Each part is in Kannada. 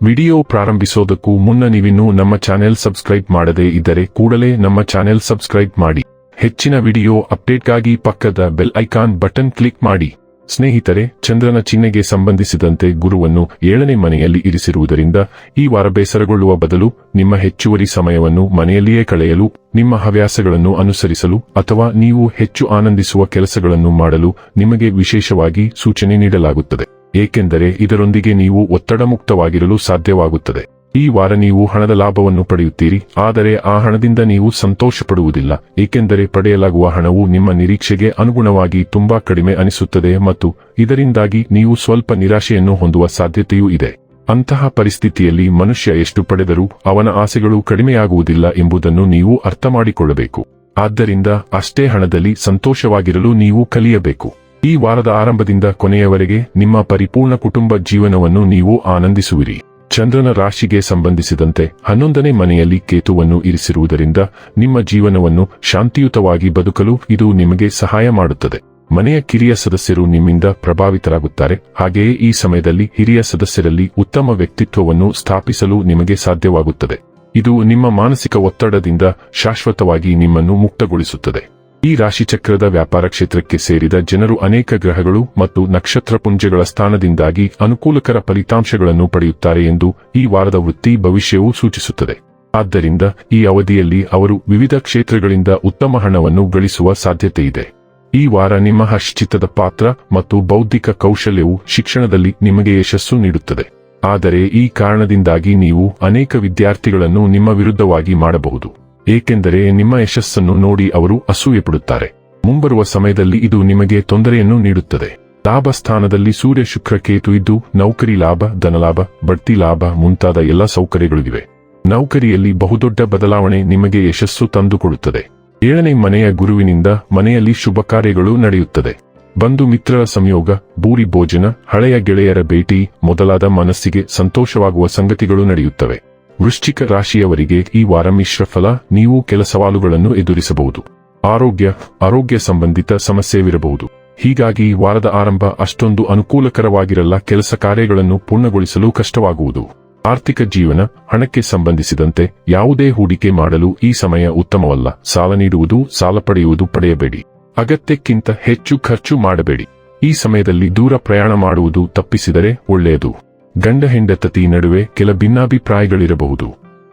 ವಿಡಿಯೋ ಪ್ರಾರಂಭಿಸೋದಕ್ಕೂ ಮುನ್ನ ನೀವಿನ್ನೂ ನಮ್ಮ ಚಾನೆಲ್ ಸಬ್ಸ್ಕ್ರೈಬ್ ಮಾಡದೇ ಇದ್ದರೆ ಕೂಡಲೇ ನಮ್ಮ ಚಾನೆಲ್ ಸಬ್ಸ್ಕ್ರೈಬ್ ಮಾಡಿ. ಹೆಚ್ಚಿನ ವಿಡಿಯೋ ಅಪ್ಡೇಟ್ಗಾಗಿ ಪಕ್ಕದ ಬೆಲ್ ಐಕಾನ್ ಬಟನ್ ಕ್ಲಿಕ್ ಮಾಡಿ. ಸ್ನೇಹಿತರೆ, ಚಂದ್ರನ ಚಿಹ್ನೆಗೆ ಸಂಬಂಧಿಸಿದಂತೆ ಗುರುವನ್ನು ಏಳನೇ ಮನೆಯಲ್ಲಿ ಇರಿಸಿರುವುದರಿಂದ ಈ ವಾರ ಬೇಸರಗೊಳ್ಳುವ ಬದಲು ನಿಮ್ಮ ಹೆಚ್ಚುವರಿ ಸಮಯವನ್ನು ಮನೆಯಲ್ಲಿಯೇ ಕಳೆಯಲು, ನಿಮ್ಮ ಹವ್ಯಾಸಗಳನ್ನು ಅನುಸರಿಸಲು ಅಥವಾ ನೀವು ಹೆಚ್ಚು ಆನಂದಿಸುವ ಕೆಲಸಗಳನ್ನು ಮಾಡಲು ನಿಮಗೆ ವಿಶೇಷವಾಗಿ ಸೂಚನೆ ನೀಡಲಾಗುತ್ತದೆ. ಏಕೆಂದರೆ ಇದರೊಂದಿಗೆ ನೀವು ಒತ್ತಡ ಮುಕ್ತವಾಗಿರಲು ಸಾಧ್ಯವಾಗುತ್ತದೆ. ಈ ವಾರ ನೀವು ಹಣದ ಲಾಭವನ್ನು ಪಡೆಯುತ್ತೀರಿ, ಆದರೆ ಆ ಹಣದಿಂದ ನೀವು ಸಂತೋಷ ಪಡುವುದಿಲ್ಲ ಏಕೆಂದರೆ ಪಡೆಯಲಾಗುವ ಹಣವು ನಿಮ್ಮ ನಿರೀಕ್ಷೆಗೆ ಅನುಗುಣವಾಗಿ ತುಂಬಾ ಕಡಿಮೆ ಅನಿಸುತ್ತದೆ ಮತ್ತು ಇದರಿಂದಾಗಿ ನೀವು ಸ್ವಲ್ಪ ನಿರಾಶೆಯನ್ನು ಹೊಂದುವ ಸಾಧ್ಯತೆಯೂ ಇದೆ. ಅಂತಹ ಪರಿಸ್ಥಿತಿಯಲ್ಲಿ ಮನುಷ್ಯ ಎಷ್ಟು ಪಡೆದರೂ ಅವನ ಆಸೆಗಳು ಕಡಿಮೆಯಾಗುವುದಿಲ್ಲ ಎಂಬುದನ್ನು ನೀವು ಅರ್ಥ ಮಾಡಿಕೊಳ್ಳಬೇಕು ಆದ್ದರಿಂದ ಅಷ್ಟೇ ಹಣದಲ್ಲಿ ಸಂತೋಷವಾಗಿರಲು ನೀವು ಕಲಿಯಬೇಕು. ಈ ವಾರದ ಆರಂಭದಿಂದ ಕೊನೆಯವರೆಗೆ ನಿಮ್ಮ ಪರಿಪೂರ್ಣ ಕುಟುಂಬ ಜೀವನವನ್ನು ನೀವು ಆನಂದಿಸುವಿರಿ. ಚಂದ್ರನ ರಾಶಿಗೆ ಸಂಬಂಧಿಸಿದಂತೆ ಹನ್ನೊಂದನೇ ಮನೆಯಲ್ಲಿ ಕೇತುವನ್ನು ಇರಿಸಿರುವುದರಿಂದ ನಿಮ್ಮ ಜೀವನವನ್ನು ಶಾಂತಿಯುತವಾಗಿ ಬದುಕಲು ಇದು ನಿಮಗೆ ಸಹಾಯ ಮಾಡುತ್ತದೆ. ಮನೆಯ ಕಿರಿಯ ಸದಸ್ಯರು ನಿಮ್ಮಿಂದ ಪ್ರಭಾವಿತರಾಗುತ್ತಾರೆ. ಹಾಗೆಯೇ ಈ ಸಮಯದಲ್ಲಿ ಹಿರಿಯ ಸದಸ್ಯರಲ್ಲಿ ಉತ್ತಮ ವ್ಯಕ್ತಿತ್ವವನ್ನು ಸ್ಥಾಪಿಸಲು ನಿಮಗೆ ಸಾಧ್ಯವಾಗುತ್ತದೆ. ಇದು ನಿಮ್ಮ ಮಾನಸಿಕ ಒತ್ತಡದಿಂದ ಶಾಶ್ವತವಾಗಿ ನಿಮ್ಮನ್ನು ಮುಕ್ತಗೊಳಿಸುತ್ತದೆ. ಈ ರಾಶಿಚಕ್ರದ ವ್ಯಾಪಾರ ಕ್ಷೇತ್ರಕ್ಕೆ ಸೇರಿದ ಜನರು ಅನೇಕ ಗ್ರಹಗಳು ಮತ್ತು ನಕ್ಷತ್ರಪುಂಜಗಳ ಸ್ಥಾನದಿಂದಾಗಿ ಅನುಕೂಲಕರ ಫಲಿತಾಂಶಗಳನ್ನು ಪಡೆಯುತ್ತಾರೆ ಎಂದು ಈ ವಾರದ ವೃತ್ತಿ ಭವಿಷ್ಯವು ಸೂಚಿಸುತ್ತದೆ. ಆದ್ದರಿಂದ ಈ ಅವಧಿಯಲ್ಲಿ ಅವರು ವಿವಿಧ ಕ್ಷೇತ್ರಗಳಿಂದ ಉತ್ತಮ ಹಣವನ್ನು ಗಳಿಸುವ ಸಾಧ್ಯತೆಯಿದೆ. ಈ ವಾರ ನಿಮ್ಮ ಹಶ್ಚಿತ್ತದ ಪಾತ್ರ ಮತ್ತು ಬೌದ್ಧಿಕ ಕೌಶಲ್ಯವು ಶಿಕ್ಷಣದಲ್ಲಿ ನಿಮಗೆ ಯಶಸ್ಸು ನೀಡುತ್ತದೆ. ಆದರೆ ಈ ಕಾರಣದಿಂದಾಗಿ ನೀವು ಅನೇಕ ವಿದ್ಯಾರ್ಥಿಗಳನ್ನು ನಿಮ್ಮ ವಿರುದ್ಧವಾಗಿ ಮಾಡಬಹುದು. ಏಕೆಂದರೆ ನಿಮ್ಮ ಯಶಸ್ಸನ್ನು ನೋಡಿ ಅವರು ಅಸೂಯೆಪಡುತ್ತಾರೆ. ಮುಂಬರುವ ಸಮಯದಲ್ಲಿ ಇದು ನಿಮಗೆ ತೊಂದರೆಯನ್ನು ನೀಡುತ್ತದೆ. ಲಾಭ ಸ್ಥಾನದಲ್ಲಿ ಸೂರ್ಯ ಶುಕ್ರ ಕೇತು ಇದ್ದು, ನೌಕರಿ ಲಾಭ, ಧನಲಾಭ, ಬಡ್ತಿ ಲಾಭ ಮುಂತಾದ ಎಲ್ಲ ಸೌಕರ್ಯಗಳಿವೆ. ನೌಕರಿಯಲ್ಲಿ ಬಹುದೊಡ್ಡ ಬದಲಾವಣೆ ನಿಮಗೆ ಯಶಸ್ಸು ತಂದುಕೊಡುತ್ತದೆ. ಏಳನೇ ಮನೆಯ ಗುರುವಿನಿಂದ ಮನೆಯಲ್ಲಿ ಶುಭ ಕಾರ್ಯಗಳು ನಡೆಯುತ್ತದೆ. ಬಂಧು ಮಿತ್ರರ ಸಂಯೋಗ, ಬೂರಿ ಭೋಜನ, ಹಳೆಯ ಗೆಳೆಯರ ಭೇಟಿ ಮೊದಲಾದ ಮನಸ್ಸಿಗೆ ಸಂತೋಷವಾಗುವ ಸಂಗತಿಗಳು ನಡೆಯುತ್ತವೆ. ವೃಶ್ಚಿಕ ರಾಶಿಯವರಿಗೆ ಈ ವಾರ ಮಿಶ್ರ ಫಲ, ನೀವು ಕೆಲ ಸವಾಲುಗಳನ್ನು ಎದುರಿಸಬಹುದು. ಆರೋಗ್ಯ ಆರೋಗ್ಯ ಸಂಬಂಧಿತ ಸಮಸ್ಯೆವಿರಬಹುದು. ಹೀಗಾಗಿ ವಾರದ ಆರಂಭ ಅಷ್ಟೊಂದು ಅನುಕೂಲಕರವಾಗಿರಲ್ಲ, ಕೆಲಸ ಕಾರ್ಯಗಳನ್ನು ಪೂರ್ಣಗೊಳಿಸಲು ಕಷ್ಟವಾಗುವುದು. ಆರ್ಥಿಕ ಜೀವನ, ಹಣಕ್ಕೆ ಸಂಬಂಧಿಸಿದಂತೆ ಯಾವುದೇ ಹೂಡಿಕೆ ಮಾಡಲು ಈ ಸಮಯ ಉತ್ತಮವಲ್ಲ. ಸಾಲ ನೀಡುವುದು, ಸಾಲ ಪಡೆಯುವುದು ಪಡೆಯಬೇಡಿ. ಅಗತ್ಯಕ್ಕಿಂತ ಹೆಚ್ಚು ಖರ್ಚು ಮಾಡಬೇಡಿ. ಈ ಸಮಯದಲ್ಲಿ ದೂರ ಪ್ರಯಾಣ ಮಾಡುವುದು ತಪ್ಪಿಸಿದರೆ ಒಳ್ಳೆಯದು. ಗಂಡ ಹೆಂಡತತಿ ನಡುವೆ ಕೆಲ ಭಿನ್ನಾಭಿಪ್ರಾಯಗಳಿರಬಹುದು.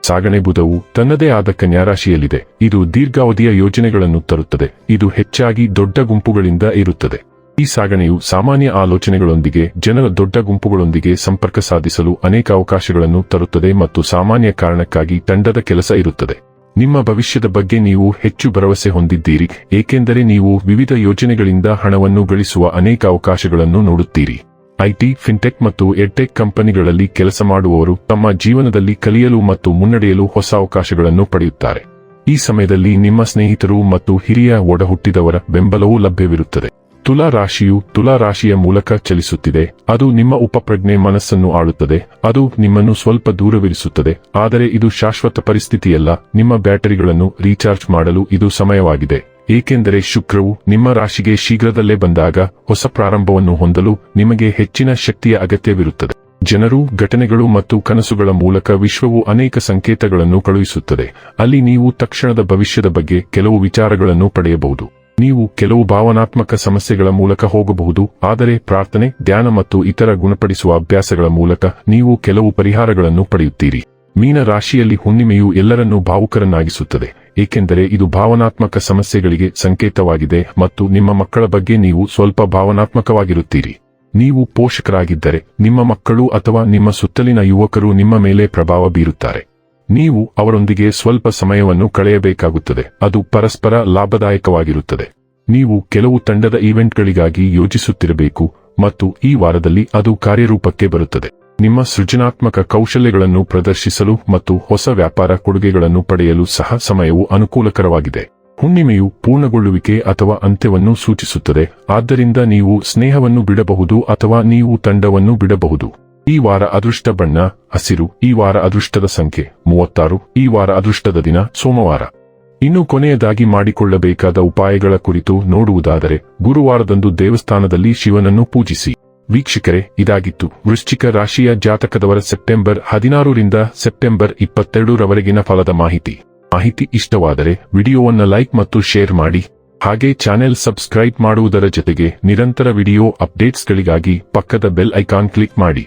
ಸಾಗಣೆ ಬುಧವು ತನ್ನದೇ ಆದ ಕನ್ಯಾರಾಶಿಯಲ್ಲಿದೆ. ಇದು ದೀರ್ಘಾವಧಿಯ ಯೋಜನೆಗಳನ್ನು ತರುತ್ತದೆ. ಇದು ಹೆಚ್ಚಾಗಿ ದೊಡ್ಡ ಗುಂಪುಗಳಿಂದ ಇರುತ್ತದೆ. ಈ ಸಾಗಣೆಯು ಸಾಮಾನ್ಯ ಆಲೋಚನೆಗಳೊಂದಿಗೆ, ಜನರ ದೊಡ್ಡ ಗುಂಪುಗಳೊಂದಿಗೆ ಸಂಪರ್ಕ ಸಾಧಿಸಲು ಅನೇಕ ಅವಕಾಶಗಳನ್ನು ತರುತ್ತದೆ ಮತ್ತು ಸಾಮಾನ್ಯ ಕಾರಣಕ್ಕಾಗಿ ತಂಡದ ಕೆಲಸ ಇರುತ್ತದೆ. ನಿಮ್ಮ ಭವಿಷ್ಯದ ಬಗ್ಗೆ ನೀವು ಹೆಚ್ಚು ಭರವಸೆ ಹೊಂದಿದ್ದೀರಿ, ಏಕೆಂದರೆ ನೀವು ವಿವಿಧ ಯೋಜನೆಗಳಿಂದ ಹಣವನ್ನು ಗಳಿಸುವ ಅನೇಕ ಅವಕಾಶಗಳನ್ನು ನೋಡುತ್ತೀರಿ. ಐಟಿ, ಫಿನ್ಟೆಕ್ ಮತ್ತು ಎಡ್ಟೆಕ್ ಕಂಪನಿಗಳಲ್ಲಿ ಕೆಲಸ ಮಾಡುವವರು ತಮ್ಮ ಜೀವನದಲ್ಲಿ ಕಲಿಯಲು ಮತ್ತು ಮುನ್ನಡೆಯಲು ಹೊಸ ಅವಕಾಶಗಳನ್ನು ಪಡೆಯುತ್ತಾರೆ. ಈ ಸಮಯದಲ್ಲಿ ನಿಮ್ಮ ಸ್ನೇಹಿತರು ಮತ್ತು ಹಿರಿಯ ಒಡಹುಟ್ಟಿದವರ ಬೆಂಬಲವೂ ಲಭ್ಯವಿರುತ್ತದೆ. ತುಲಾ ರಾಶಿಯು ತುಲಾ ರಾಶಿಯ ಮೂಲಕ ಚಲಿಸುತ್ತಿದೆ. ಅದು ನಿಮ್ಮ ಉಪಪ್ರಜ್ಞೆ ಮನಸ್ಸನ್ನು ಆಳುತ್ತದೆ. ಅದು ನಿಮ್ಮನ್ನು ಸ್ವಲ್ಪ ದೂರವಿರಿಸುತ್ತದೆ. ಆದರೆ ಇದು ಶಾಶ್ವತ ಪರಿಸ್ಥಿತಿಯಲ್ಲ. ನಿಮ್ಮ ಬ್ಯಾಟರಿಗಳನ್ನು ರೀಚಾರ್ಜ್ ಮಾಡಲು ಇದು ಸಮಯವಾಗಿದೆ. ಏಕೆಂದರೆ ಶುಕ್ರವು ನಿಮ್ಮ ರಾಶಿಗೆ ಶೀಘ್ರದಲ್ಲೇ ಬಂದಾಗ ಹೊಸ ಪ್ರಾರಂಭವನ್ನು ಹೊಂದಲು ನಿಮಗೆ ಹೆಚ್ಚಿನ ಶಕ್ತಿಯ ಅಗತ್ಯವಿರುತ್ತದೆ. ಜನರು, ಘಟನೆಗಳು ಮತ್ತು ಕನಸುಗಳ ಮೂಲಕ ವಿಶ್ವವು ಅನೇಕ ಸಂಕೇತಗಳನ್ನು ಕಳುಹಿಸುತ್ತದೆ. ಅಲ್ಲಿ ನೀವು ತಕ್ಷಣದ ಭವಿಷ್ಯದ ಬಗ್ಗೆ ಕೆಲವು ವಿಚಾರಗಳನ್ನು ಪಡೆಯಬಹುದು. ನೀವು ಕೆಲವು ಭಾವನಾತ್ಮಕ ಸಮಸ್ಯೆಗಳ ಮೂಲಕ ಹೋಗಬಹುದು, ಆದರೆ ಪ್ರಾರ್ಥನೆ, ಧ್ಯಾನ ಮತ್ತು ಇತರ ಗುಣಪಡಿಸುವ ಅಭ್ಯಾಸಗಳ ಮೂಲಕ ನೀವು ಕೆಲವು ಪರಿಹಾರಗಳನ್ನು ಪಡೆಯುತ್ತೀರಿ. ಮೀನ ರಾಶಿಯಲ್ಲಿ ಹುಣ್ಣಿಮೆಯು ಎಲ್ಲರನ್ನೂ ಭಾವುಕರನ್ನಾಗಿಸುತ್ತದೆ. ಏಕೆಂದರೆ ಇದು ಭಾವನಾತ್ಮಕ ಸಮಸ್ಯೆಗಳಿಗೆ ಸಂಕೇತವಾಗಿದೆ ಮತ್ತು ನಿಮ್ಮ ಮಕ್ಕಳ ಬಗ್ಗೆ ನೀವು ಸ್ವಲ್ಪ ಭಾವನಾತ್ಮಕವಾಗಿರುತ್ತೀರಿ. ನೀವು ಪೋಷಕರಾಗಿದ್ದರೆ ನಿಮ್ಮ ಮಕ್ಕಳು ಅಥವಾ ನಿಮ್ಮ ಸುತ್ತಲಿನ ಯುವಕರು ನಿಮ್ಮ ಮೇಲೆ ಪ್ರಭಾವ ಬೀರುತ್ತಾರೆ. ನೀವು ಅವರೊಂದಿಗೆ ಸ್ವಲ್ಪ ಸಮಯವನ್ನು ಕಳೆಯಬೇಕಾಗುತ್ತದೆ. ಅದು ಪರಸ್ಪರ ಲಾಭದಾಯಕವಾಗಿರುತ್ತದೆ. ನೀವು ಕೆಲವು ತಂಡದ ಈವೆಂಟ್ಗಳಿಗಾಗಿ ಯೋಜಿಸುತ್ತಿರಬೇಕು ಮತ್ತು ಈ ವಾರದಲ್ಲಿ ಅದು ಕಾರ್ಯರೂಪಕ್ಕೆ ಬರುತ್ತದೆ. ನಿಮ್ಮ ಸೃಜನಾತ್ಮಕ ಕೌಶಲ್ಯಗಳನ್ನು ಪ್ರದರ್ಶಿಸಲು ಮತ್ತು ಹೊಸ ವ್ಯಾಪಾರ ಕೊಡುಗೆಗಳನ್ನು ಪಡೆಯಲು ಸಹ ಸಮಯವು ಅನುಕೂಲಕರವಾಗಿದೆ. ಹುಣ್ಣಿಮೆಯು ಪೂರ್ಣಗೊಳ್ಳುವಿಕೆ ಅಥವಾ ಅಂತ್ಯವನ್ನು ಸೂಚಿಸುತ್ತದೆ, ಆದ್ದರಿಂದ ನೀವು ಸ್ನೇಹವನ್ನು ಬಿಡಬಹುದು ಅಥವಾ ನೀವು ತಂಡವನ್ನು ಬಿಡಬಹುದು. ಈ ವಾರ ಅದೃಷ್ಟ ಬಣ್ಣ, ಹಸಿರು, ಈ ವಾರ ಅದೃಷ್ಟದ ಸಂಖ್ಯೆ, ಮೂವತ್ತಾರು, ಈ ವಾರ ಅದೃಷ್ಟದ ದಿನ, ಸೋಮವಾರ. ಇನ್ನು ಕೊನೆಯದಾಗಿ ಮಾಡಿಕೊಳ್ಳಬೇಕಾದ ಉಪಾಯಗಳ ಕುರಿತು ನೋಡುವುದಾದರೆ, ಗುರುವಾರದಂದು ದೇವಸ್ಥಾನದಲ್ಲಿ ಶಿವನನ್ನು ಪೂಜಿಸಿ. ವೀಕ್ಷಕರೇ, ಇದಾಗಿತ್ತು. ವೃಶ್ಚಿಕ ರಾಶಿಯ ಜಾತಕದವರ ಸೆಪ್ಟೆಂಬರ್ ಹದಿನಾರರಿಂದ ಸೆಪ್ಟೆಂಬರ್ ಇಪ್ಪತ್ತೆರಡರವರೆಗಿನ ಫಲದ ಮಾಹಿತಿ. ಮಾಹಿತಿ ಇಷ್ಟವಾದರೆ ವಿಡಿಯೋವನ್ನು ಲೈಕ್ ಮತ್ತು ಶೇರ್ ಮಾಡಿ. ಹಾಗೆ ಚಾನೆಲ್ ಸಬ್ಸ್ಕ್ರೈಬ್ ಮಾಡುವುದರ ಜೊತೆಗೆ ನಿರಂತರ ವಿಡಿಯೋ ಅಪ್ಡೇಟ್ಸ್ಗಳಿಗಾಗಿ ಪಕ್ಕದ ಬೆಲ್ ಐಕಾನ್ ಕ್ಲಿಕ್ ಮಾಡಿ.